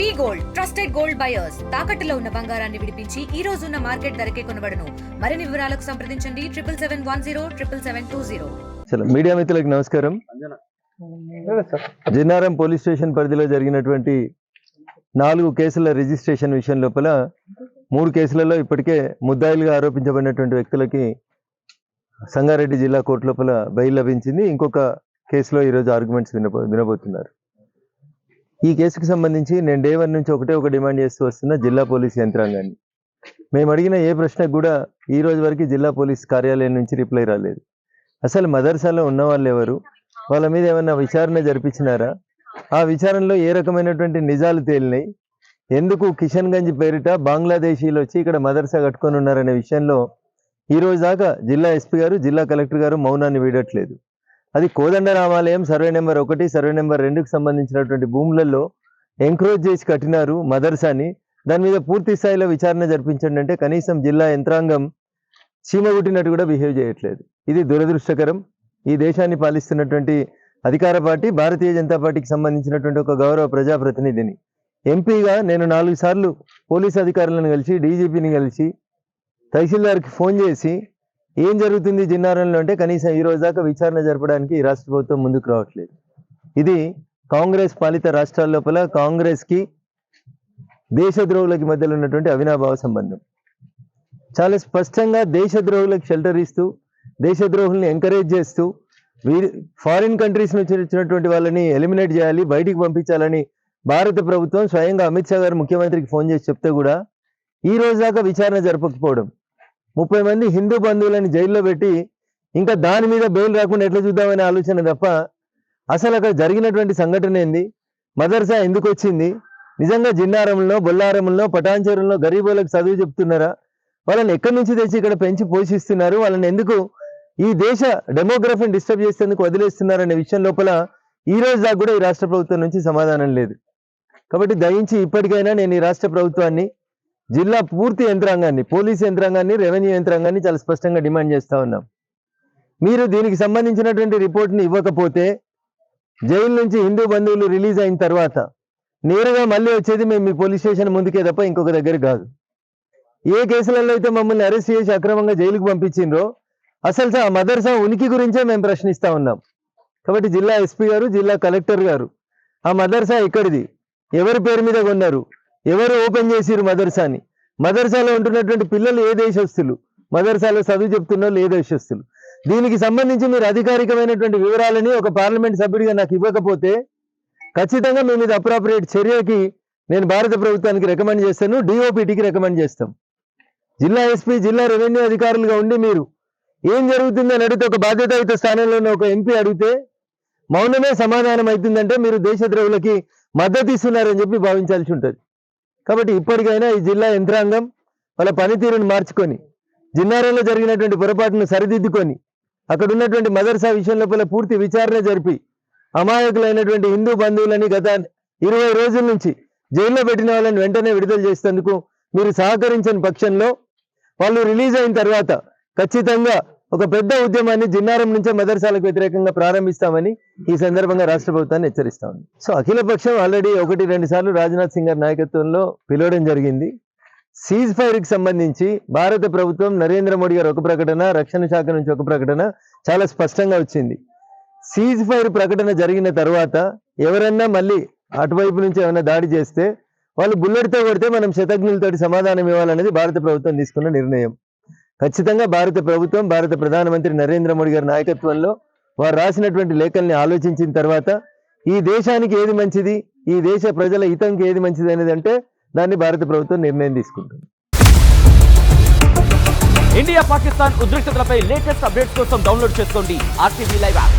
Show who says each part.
Speaker 1: V gold trusted gold buyers తాకట్టులో ఉన్న బంగారాన్ని విడిపించి ఈ రోజు ఉన్న మార్కెట్ ధరకే కొనబడను. మరిన్ని వివరాలకు సంప్రదించండి. Triple seven one zero triple seven two zero.
Speaker 2: Media మిత్రులకు నమస్కారం. జిన్నారం పోలీస్ స్టేషన్ పరిధిలో జరిగినటువంటి నాలుగు కేసుల రిజిస్ట్రేషన్ విషయం లోపల మూడు కేసులలో ఇప్పటికే ముద్దాయిలుగా ఆరోపించబడినటువంటి వ్యక్తులకి సంగారెడ్డి జిల్లా కోర్టు లోపల బెయిల్ లభించింది. ఇంకొక కేసులో ఈరోజు ఆర్గ్యుమెంట్స్ వినబో వినబోతున్నారు. ఈ కేసుకు సంబంధించి నేను డే వన్ నుంచి ఒకటే ఒక డిమాండ్ చేస్తూ వస్తున్న జిల్లా పోలీస్ యంత్రాంగాన్ని. మేము అడిగిన ఏ ప్రశ్నకు కూడా ఈ రోజు వరకు జిల్లా పోలీస్ కార్యాలయం నుంచి రిప్లై రాలేదు. అసలు మదర్సాలో ఉన్న వాళ్ళు ఎవరు? వాళ్ళ మీద ఏమైనా విచారణ జరిపించినారా? ఆ విచారణలో ఏ రకమైనటువంటి నిజాలు తేలినాయి? ఎందుకు కిషన్ గంజ్ పేరిట బంగ్లాదేశీలు వచ్చి ఇక్కడ మదర్సా కట్టుకొని ఉన్నారనే విషయంలో ఈ రోజు దాకా జిల్లా ఎస్పీ గారు జిల్లా కలెక్టర్ గారు మౌనాన్ని వీడట్లేదు. అది కోదండ రామాలయం సర్వే నెంబర్ ఒకటి సర్వే నెంబర్ రెండుకు సంబంధించినటువంటి భూములలో ఎంక్రోజ్ చేసి కట్టినారు మదర్సాని దాని మీద పూర్తి స్థాయిలో విచారణ జరిపించండి అంటే కనీసం జిల్లా యంత్రాంగం చీమగుట్టినట్టు కూడా బిహేవ్ చేయట్లేదు. ఇది దురదృష్టకరం. ఈ దేశాన్ని పాలిస్తున్నటువంటి అధికార పార్టీ భారతీయ జనతా పార్టీకి సంబంధించినటువంటి ఒక గౌరవ ప్రజాప్రతినిధిని. ఎంపీగా నేను నాలుగు సార్లు పోలీస్ అధికారులను కలిసి డీజీపీని కలిసి తహసీల్దార్కి ఫోన్ చేసి ఏం జరుగుతుంది జిన్నారంలో అంటే కనీసం ఈ రోజు దాకా విచారణ జరపడానికి ఈ రాష్ట్ర ప్రభుత్వం ముందుకు రావట్లేదు. ఇది కాంగ్రెస్ పాలిత రాష్ట్రాల లోపల కాంగ్రెస్కి దేశద్రోహులకి మధ్యలో ఉన్నటువంటి అవినాభావ సంబంధం. చాలా స్పష్టంగా దేశద్రోహులకు షెల్టర్ ఇస్తూ దేశద్రోహుల్ని ఎంకరేజ్ చేస్తూ వీరి ఫారిన్ కంట్రీస్ నుంచి వచ్చినటువంటి వాళ్ళని ఎలిమినేట్ చేయాలి బయటికి పంపించాలని భారత ప్రభుత్వం స్వయంగా అమిత్ షా గారు ముఖ్యమంత్రికి ఫోన్ చేసి చెప్తే కూడా ఈ రోజు దాకా విచారణ జరపకపోవడం ముప్పై మంది హిందూ బంధువులని జైల్లో పెట్టి ఇంకా దాని మీద బెయిల్ రాకుండా ఎట్లా చూద్దామనే ఆలోచన తప్ప అసలు అక్కడ జరిగినటువంటి సంఘటన ఏంది? మదర్సా ఎందుకు వచ్చింది? నిజంగా జిన్నారంలో బొల్లారంలో పటాంచరంలో గరీబులకు చదువు చెప్తున్నారా? వాళ్ళని ఎక్కడి నుంచి తెచ్చి ఇక్కడ పెంచి పోషిస్తున్నారు? వాళ్ళని ఎందుకు ఈ దేశ డెమోగ్రఫీని డిస్టర్బ్ చేసేందుకు వదిలేస్తున్నారనే విషయం లోపల ఈ రోజు దాకా కూడా ఈ రాష్ట్ర ప్రభుత్వం నుంచి సమాధానం లేదు. కాబట్టి దయించి ఇప్పటికైనా నేను ఈ రాష్ట్ర ప్రభుత్వాన్ని జిల్లా పూర్తి యంత్రాంగాన్ని పోలీస్ యంత్రాంగాన్ని రెవెన్యూ యంత్రాంగాన్ని చాలా స్పష్టంగా డిమాండ్ చేస్తూ ఉన్నాం. మీరు దీనికి సంబంధించినటువంటి రిపోర్ట్ని ఇవ్వకపోతే జైలు నుంచి హిందూ బంధువులు రిలీజ్ అయిన తర్వాత నేరుగా మళ్ళీ వచ్చేది మేము మీ పోలీస్ స్టేషన్ ముందుకే తప్ప ఇంకొక దగ్గర కాదు. ఏ కేసులలో అయితే మమ్మల్ని అరెస్ట్ చేసి అక్రమంగా జైలుకు పంపించిండ్రో అసలు ఆ మదర్సా ఉనికి గురించే మేము ప్రశ్నిస్తూ ఉన్నాం. కాబట్టి జిల్లా ఎస్పీ గారు జిల్లా కలెక్టర్ గారు ఆ మదర్సా ఎక్కడిది? ఎవరి పేరు మీద కొన్నారు? ఎవరు ఓపెన్ చేసిరు మదర్సాని? మదర్సాలో ఉంటున్నటువంటి పిల్లలు ఏ దేశస్తులు? మదర్సాలో చదువు చెప్తున్న వాళ్ళు ఏ దేశస్తులు? దీనికి సంబంధించి మీరు అధికారికమైనటువంటి వివరాలని ఒక పార్లమెంట్ సభ్యుడిగా నాకు ఇవ్వకపోతే ఖచ్చితంగా మీ మీద అప్రాపరేట్ చర్యకి నేను భారత ప్రభుత్వానికి రికమెండ్ చేస్తాను డిఓపిటికి రికమెండ్ చేస్తాం. జిల్లా ఎస్పీ జిల్లా రెవెన్యూ అధికారులుగా ఉండి మీరు ఏం జరుగుతుంది అని అడిగితే ఒక బాధ్యతాయుత స్థానంలో ఒక ఎంపీ అడిగితే మౌనమే సమాధానం అవుతుందంటే మీరు దేశద్రోహులకి మద్దతు ఇస్తున్నారని చెప్పి భావించాల్సి ఉంటుంది. కాబట్టి ఇప్పటికైనా ఈ జిల్లా యంత్రాంగం వాళ్ళ పనితీరుని మార్చుకొని జిన్నారంలో జరిగినటువంటి పొరపాటును సరిదిద్దుకొని అక్కడ ఉన్నటువంటి మదర్సా విషయం లోపల పూర్తి విచారణ జరిపి అమాయకులైనటువంటి హిందూ బంధువులని గత ఇరవై రోజుల నుంచి జైల్లో పెట్టిన వాళ్ళని వెంటనే విడుదల చేసేందుకు మీరు సహకరించని పక్షంలో వాళ్ళు రిలీజ్ అయిన తర్వాత ఖచ్చితంగా ఒక పెద్ద ఉద్యమాన్ని జిన్నారం నుంచే మదర్సాలకు వ్యతిరేకంగా ప్రారంభిస్తామని ఈ సందర్భంగా రాష్ట్ర ప్రభుత్వాన్ని హెచ్చరిస్తా ఉంది. సో అఖిల పక్షం ఆల్రెడీ ఒకటి రెండు సార్లు రాజ్నాథ్ సింగ్ గారి నాయకత్వంలో పిలవడం జరిగింది. సీజ్ ఫైర్కి సంబంధించి భారత ప్రభుత్వం నరేంద్ర మోడీ గారు ఒక ప్రకటన రక్షణ శాఖ నుంచి ఒక ప్రకటన చాలా స్పష్టంగా వచ్చింది. సీజ్ ఫైర్ ప్రకటన జరిగిన తర్వాత ఎవరన్నా మళ్ళీ అటువైపు నుంచి ఏమైనా దాడి చేస్తే వాళ్ళు బుల్లెట్తో కొడితే మనం శతజ్ఞులతోటి సమాధానం ఇవ్వాలనేది భారత ప్రభుత్వం తీసుకున్న నిర్ణయం. ఖచ్చితంగా భారత ప్రభుత్వం భారత ప్రధానమంత్రి నరేంద్ర మోడీ గారి నాయకత్వంలో వారు రాసినటువంటి లేఖల్ని ఆలోచించిన తర్వాత ఈ దేశానికి ఏది మంచిది ఈ దేశ ప్రజల హితంకి ఏది మంచిది అనేది అంటే దాన్ని భారత ప్రభుత్వం నిర్ణయం తీసుకుంటుంది.
Speaker 3: ఇండియా పాకిస్తాన్ ఉద్రిక్తతలపై లేటెస్ట్ అప్డేట్స్ కోసం డౌన్లోడ్ చేసుకోండి ఆర్టీవీ లైవ్ యాప్.